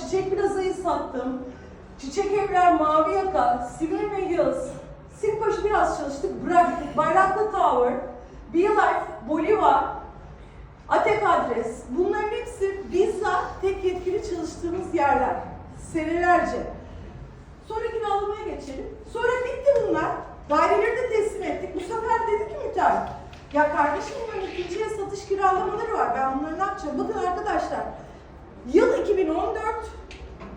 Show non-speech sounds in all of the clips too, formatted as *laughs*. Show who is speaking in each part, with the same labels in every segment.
Speaker 1: Çiçek Plaza'yı sattım. Çiçek Evler, Mavi Yaka, ve Yağız. Silpaş'ı biraz çalıştık, bıraktık. Bayraklı Tower, Be Life, Bolivar, Atek Adres. Bunların hepsi bizzat tek yetkili çalıştığımız yerler. Senelerce. Sonra kiralamaya geçelim. Sonra bitti bunlar. Daireleri de teslim ettik. Bu sefer dedi ki müteahhit, ya kardeşim bunların ikinciye satış kiralamaları var. Ben bunları ne yapacağım? Bakın arkadaşlar, yıl 2014,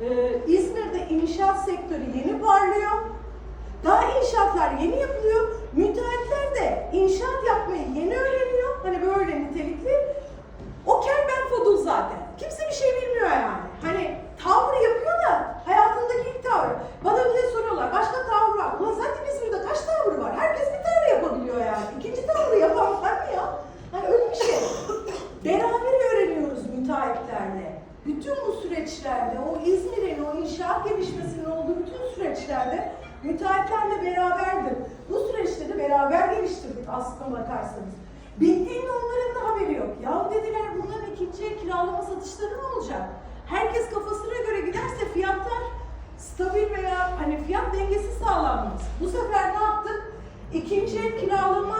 Speaker 1: ee, İzmir'de inşaat sektörü yeni parlıyor. Daha inşaatlar yeni yapılıyor. Müteahhitler de inşaat yapmayı yeni öğreniyor. Hani böyle nitelikli. O kerben fodul zaten. Kimse bir şey bilmiyor yani. Hani tavrı yapıyor da hayatındaki ilk tavrı. Bana bir de soruyorlar başka tavır var. Ulan zaten İzmir'de kaç tavrı var? Herkes bir tavır yapabiliyor yani. İkinci tavrı yapan var mı ya? Hani öyle bir şey. Beraber öğreniyoruz müteahhitlerle. Bütün bu süreçlerde, o İzmir'in, o inşaat gelişmesinin olduğu bütün süreçlerde müteahhitlerle beraberdim. Bu süreçleri beraber geliştirdik aslına bakarsanız. Bittiğinde onların da haberi yok. Ya dediler bunların ikinciye kiralama satışları ne olacak? Herkes kafasına göre giderse fiyatlar stabil veya hani fiyat dengesi sağlanmaz. Bu sefer ne yaptık? İkinciye kiralama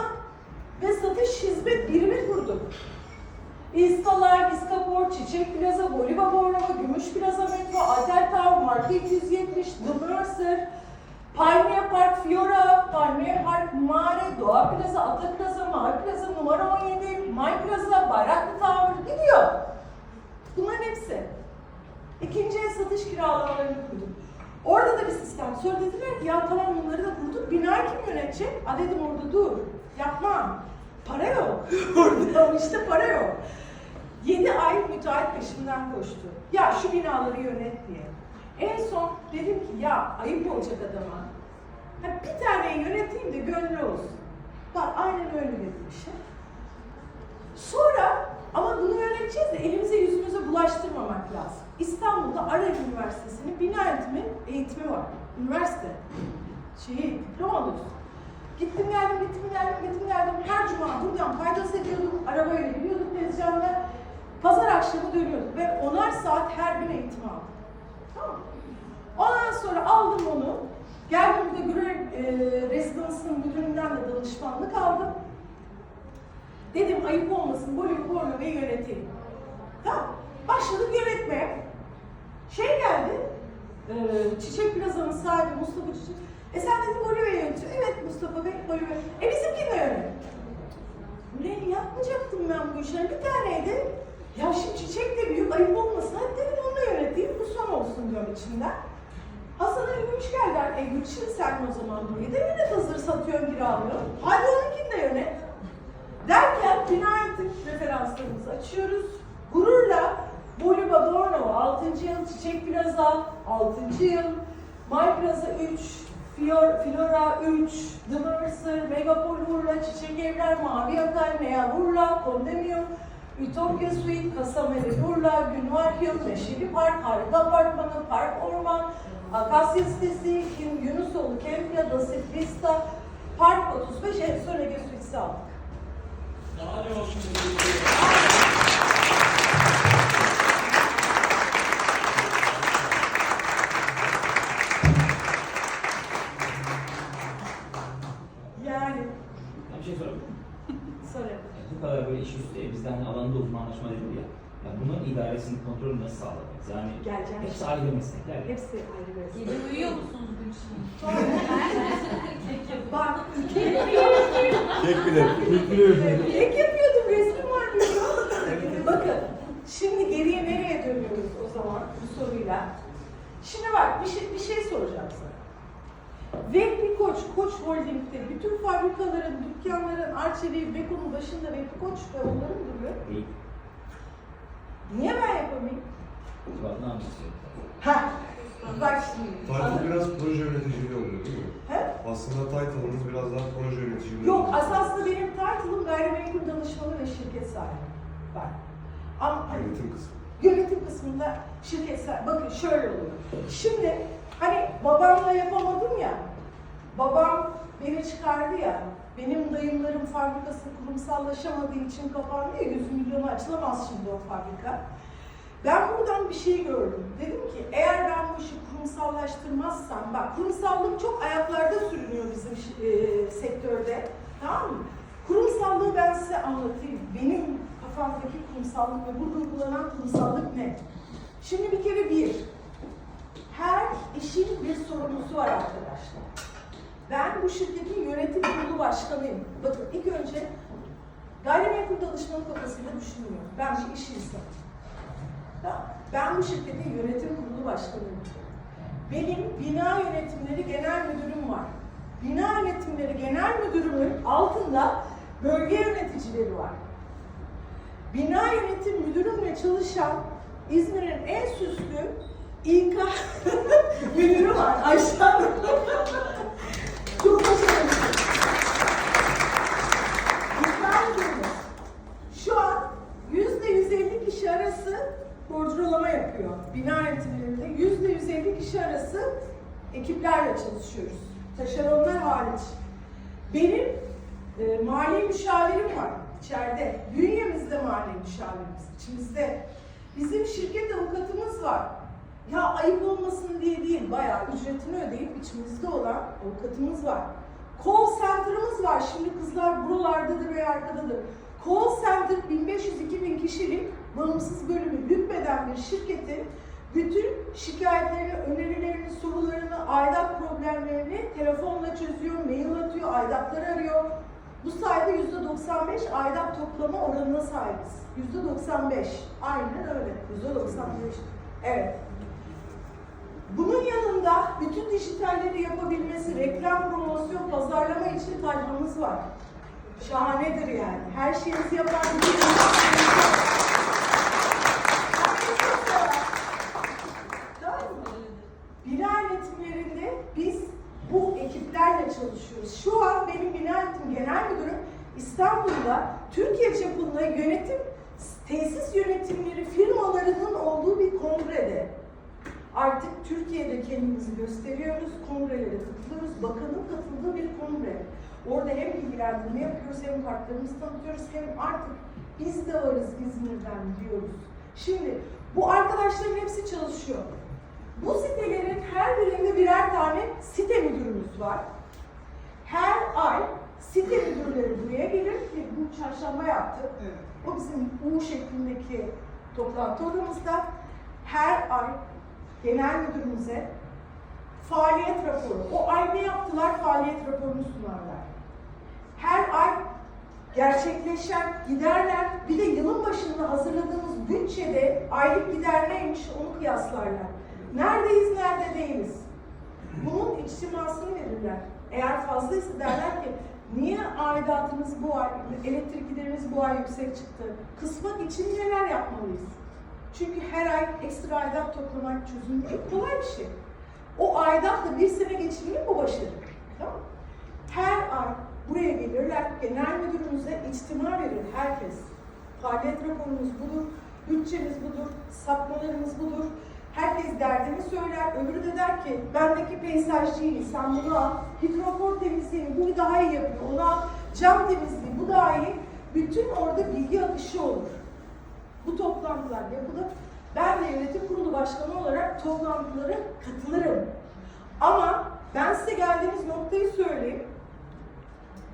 Speaker 1: ve satış hizmet birimi kurduk. İstalar, İskapor, Çiçek Plaza, Bolivar Bornova, Gümüş Plaza Metro, Alter Tower, Market 170, The Mercer, Palmiye Park, Fiora, Palmiye Park, Mare, Doğa Plaza, Ata Plaza, Mavi Plaza, numara 17, My Plaza, Bayraklı Tower gidiyor. Bunların hepsi. İkinci el satış kiralamalarını kurduk. Orada da bir sistem. Sonra dediler ki ya tamam bunları da kurduk. Binayı kim yönetecek? A dedim orada dur. Yapmam. Para yok. *laughs* orada işte para yok. 7 ay müteahhit peşimden koştu. Ya şu binaları yönet diye. En son dedim ki ya ayıp olacak adama. Ha, bir tane yöneteyim de gönlü olsun. Bak aynen öyle dedim işte. Sonra ama bunu yöneteceğiz de elimize yüzümüze bulaştırmamak lazım. İstanbul'da Arar Üniversitesi'nin bina eğitimi, eğitimi var. Üniversite. Şeyi, diploma alıyorsun. Gittim geldim, gittim geldim, gittim geldim. Her cuma buradan faydası ediyorduk. Arabayla gidiyorduk tezgahına. Pazar akşamı dönüyorduk ve onar saat her gün eğitim aldım. Tamam? Ondan sonra aldım onu. Geldim burada Gürel e, Rezidansı'nın müdüründen de danışmanlık aldım. Dedim ayıp olmasın, Bolivya Bornova'yı yöneteyim. Tamam. Başladık yönetmeye. Şey geldi, e, Çiçek Plaza'nın sahibi Mustafa Çiçek. E sen dedim Bolivya'yı yönetiyor. Evet Mustafa Bey, Bolivya. E bizimki de yönet. Ulan yapmayacaktım ben bu işleri. Bir taneydi. Ya şimdi Çiçek de büyük, ayıp olmasın. Hadi dedim onu da yöneteyim, bu son olsun diyorum içimden. Hasan Ali Gümüş geldiler. E Gülçin sen o zaman burayı da yönet hazır satıyorsun, kiralıyorsun. Hadi onunkini de yönet. Derken eğitim referanslarımızı açıyoruz. Gururla Bolivar Bornova 6. yıl, Çiçek Plaza 6. yıl, My Plaza 3, Fior, Flora 3, The Mercer, Megapol Urla, Çiçek Evler, Mavi Yakay, Nea Urla, Kondemium, Ütopya Suite, Kasameli Urla, Günvar Hill, Neşeli Park, Harika Apartmanı, Park Orman, Akasya Sitesi, Kim Yunusoğlu, Kempya, Dasit Vista, Park 35, en son Ege Suitesi aldık.
Speaker 2: Daha ne olsun? Dedim ya. Ya bunların idaresini, kontrolünü nasıl sağladınız? Yani
Speaker 1: Geleceğim.
Speaker 2: hepsi ayrı meslekler. ya.
Speaker 1: hepsi ayrı bir
Speaker 3: Gece uyuyor musunuz Gülşin? *laughs*
Speaker 1: Bak, *laughs*
Speaker 4: Kek bile. Kek bile
Speaker 1: kek yapıyordum, resmim var biliyor Bakın, şimdi geriye nereye dönüyoruz o zaman bu soruyla? Şimdi bak, bir şey, bir şey soracağım sana. Vehbi Koç, Koç Holding'de bütün fabrikaların, dükkanların, Arçelik, Beko'nun başında Vehbi Koç ve onların duruyor.
Speaker 2: İyi.
Speaker 1: Niye ben yapamayayım?
Speaker 2: Bak ne anlatıyor?
Speaker 1: Ha, bak şimdi.
Speaker 4: Title biraz proje yöneticiliği oluyor değil mi?
Speaker 1: He?
Speaker 4: Aslında title'ımız biraz daha proje yöneticiliği.
Speaker 1: Yok, asasında benim title'ım gayrimenkul danışmanı ve şirket sahibi. Bak. Ama
Speaker 4: Yönetim kısmı.
Speaker 1: yönetim kısmında şirket sahibi. Bakın şöyle oluyor. Şimdi hani babamla yapamadım ya. Babam beni çıkardı ya. Benim dayımların fabrikası kurumsallaşamadığı için kapandı ya. 100 milyonu açılamaz şimdi o fabrika. Ben buradan bir şey gördüm. Dedim ki eğer ben bu işi kurumsallaştırmazsam, bak kurumsallık çok ayaklarda sürünüyor bizim e, sektörde. Tamam mı? Kurumsallığı ben size anlatayım. Benim kafamdaki kurumsallık ve burada uygulanan kurumsallık ne? Şimdi bir kere bir, her işin bir sorumlusu var arkadaşlar. Ben bu şirketin yönetim kurulu başkanıyım. Bakın ilk önce gayrimenkul danışmanı kafasıyla düşünüyorum. Ben bir iş. Tamam. Ben bu şirketin yönetim kurulu başkanıyım. Benim bina yönetimleri genel müdürüm var. Bina yönetimleri genel müdürümün altında bölge yöneticileri var. Bina yönetim müdürümle çalışan İzmir'in en süslü İK *laughs* müşavirim var içeride. Bünyemizde mali müşavirimiz, içimizde. Bizim şirket avukatımız var. Ya ayıp olmasın diye değil, bayağı ücretini ödeyip içimizde olan avukatımız var. Call center'ımız var. Şimdi kızlar buralardadır ve arkadadır. Call center 1500-2000 kişilik bağımsız bölümü hükmeden bir şirketin bütün şikayetlerini, önerilerini, sorularını, aidat problemlerini telefonla çözüyor, mail atıyor, aidatları arıyor. Bu sayede %95 aidat toplama oranına sahibiz. %95. Aynen öyle. %95. Evet. Bunun yanında bütün dijitalleri yapabilmesi, reklam, promosyon, pazarlama için Talha'mız var. Şahanedir yani. Her şeyimizi yapan bir Tamam mı? Bina yönetimlerinde biz bu ekiplerle çalışıyoruz. Şu an benim yönetim genel müdürüm İstanbul'da Türkiye çapında yönetim tesis yönetimleri firmalarının olduğu bir kongrede. Artık Türkiye'de kendimizi gösteriyoruz, kongrelere katılıyoruz. Bakanın katıldığı bir kongre. Orada hem bilgilendirme yapıyoruz, hem kartlarımızı tanıtıyoruz, hem artık biz de varız İzmir'den diyoruz. Şimdi bu arkadaşların hepsi çalışıyor. Bu sitelerin her birinde birer tane site müdürümüz var. Her ay site müdürleri buraya gelir bu çarşamba yaptık. O bizim U şeklindeki toplantı odamızda. Her ay genel müdürümüze faaliyet raporu, o ay ne yaptılar faaliyet raporunu sunarlar. Her ay gerçekleşen giderler, bir de yılın başında hazırladığımız bütçede aylık gider neymiş onu kıyaslarlar. Neredeyiz, nerede değiliz? Bunun içtimasını verirler. Eğer fazlaysa derler ki niye aidatınız bu ay, elektrik gideriniz bu ay yüksek çıktı? Kısmak için neler yapmalıyız? Çünkü her ay ekstra aidat toplamak çözüm değil, kolay bir şey. O aidatla bir sene geçirmeyi bu başarı. Tamam? Her ay buraya gelirler, genel müdürümüze içtima verir herkes. Faaliyet raporumuz budur, bütçemiz budur, sapmalarımız budur. Herkes derdini söyler, öbürü de der ki bendeki peyzajcıyı sen bunu al, hidrofor temizliğini bu daha iyi yapıyor, onu al, cam temizliği bu daha iyi. Bütün orada bilgi akışı olur. Bu toplantılar yapılır. Ben de yönetim kurulu başkanı olarak toplantılara katılırım. Ama ben size geldiğimiz noktayı söyleyeyim.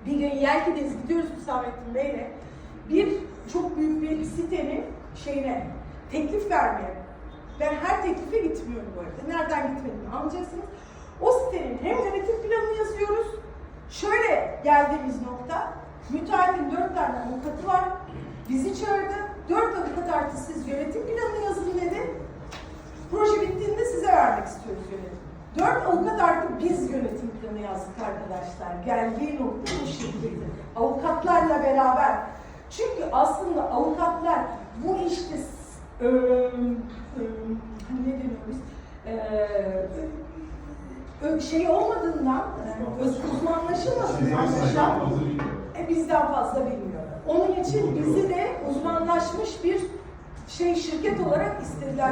Speaker 1: Bir gün Yelki'deyiz, gidiyoruz Hüsamettin Bey'le. Bir çok büyük bir sitenin şeyine teklif vermeye. Ben her teklife gitmiyorum bu arada. Nereden gitmediğimi anlayacaksınız. O sitenin hem yönetim planını yazıyoruz. Şöyle geldiğimiz nokta, müteahhitin dört tane avukatı var. Bizi çağırdı. Dört avukat artı siz yönetim planını yazın dedi. Proje bittiğinde size vermek istiyoruz yönetim. Dört avukat artık biz yönetim planı yazdık arkadaşlar. Geldiği nokta bu şekilde. Avukatlarla beraber. Çünkü aslında avukatlar bu işte ö- ö- hani ne deniyor biz? Ee, ö- şey olmadığından, e, öz uzmanlaşılmadığından e, bizden fazla bilmiyor. Onun için bizi de uzmanlaşmış bir şey şirket olarak istediler.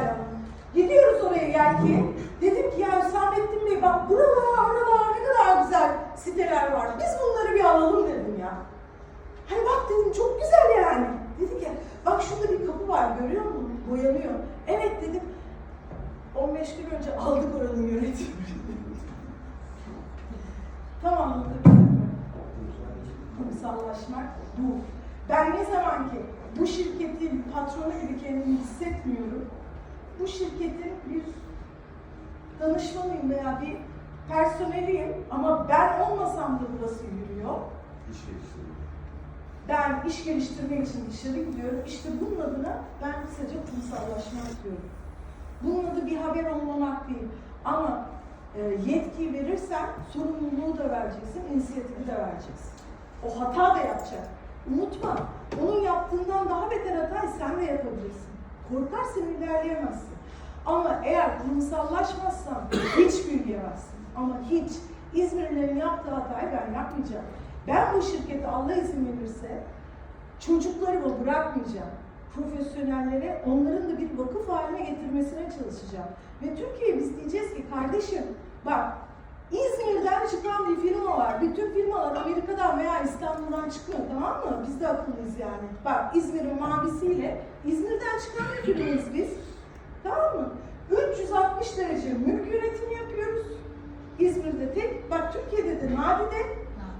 Speaker 1: Gidiyoruz oraya yelki. Dedim ki ya Bey bak buralar, oralar ne kadar güzel siteler var. Biz bunları bir alalım dedim ya. Hani bak dedim çok güzel yani. Dedi ki bak şurada bir kapı var görüyor musun? boyanıyor. Evet dedim. 15 gün önce aldık oranın yönetimini. tamam anlatabiliyor muyum? Kurumsallaşmak bu. Ben ne zaman ki bu şirketin patronu gibi kendimi hissetmiyorum, bu şirketin bir danışmanıyım veya bir personeliyim ama ben olmasam da burası yürüyor.
Speaker 4: İş geliştirme.
Speaker 1: Ben iş geliştirmek için dışarı gidiyorum. İşte bunun adına ben kısaca kurumsallaşmak diyorum. Bunun adı bir haber olmamak değil. Ama e, yetkiyi verirsen sorumluluğu da vereceksin, inisiyatifi de vereceksin. O hata da yapacak. Unutma, onun yaptığından daha beter hatayı sen de yapabilirsin. Korkarsan ilerleyemezsin. Ama eğer kurumsallaşmazsan *clears throat* hiç büyüyemezsin. Ama hiç. İzmirlilerin yaptığı hatayı ben yapmayacağım. Ben bu şirkete Allah izin verirse çocuklarımı bırakmayacağım. Profesyonellere onların da bir vakıf haline getirmesine çalışacağım. Ve Türkiye'ye biz diyeceğiz ki kardeşim bak İzmir'den çıkan bir firma var. Bütün firmalar Amerika'dan veya İstanbul'dan çıkmıyor tamam mı? Biz de akıllıyız yani. Bak İzmir'in mavisiyle İzmir'den çıkan bir firmayız biz. Tamam mı? 360 derece mülk yönetimi yapıyoruz. İzmir'de tek, bak Türkiye'de de nadide.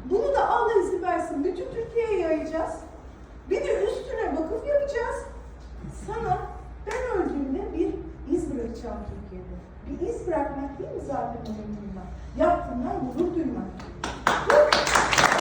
Speaker 1: Bunu da Allah izin versin bütün Türkiye'ye yayacağız. Bir de üstüne vakıf yapacağız. Sana ben öldüğümde bir iz bırakacağım Türkiye'de. Bir iz bırakmak değil mi zaten önemli olan? Yaptığından gurur duymak.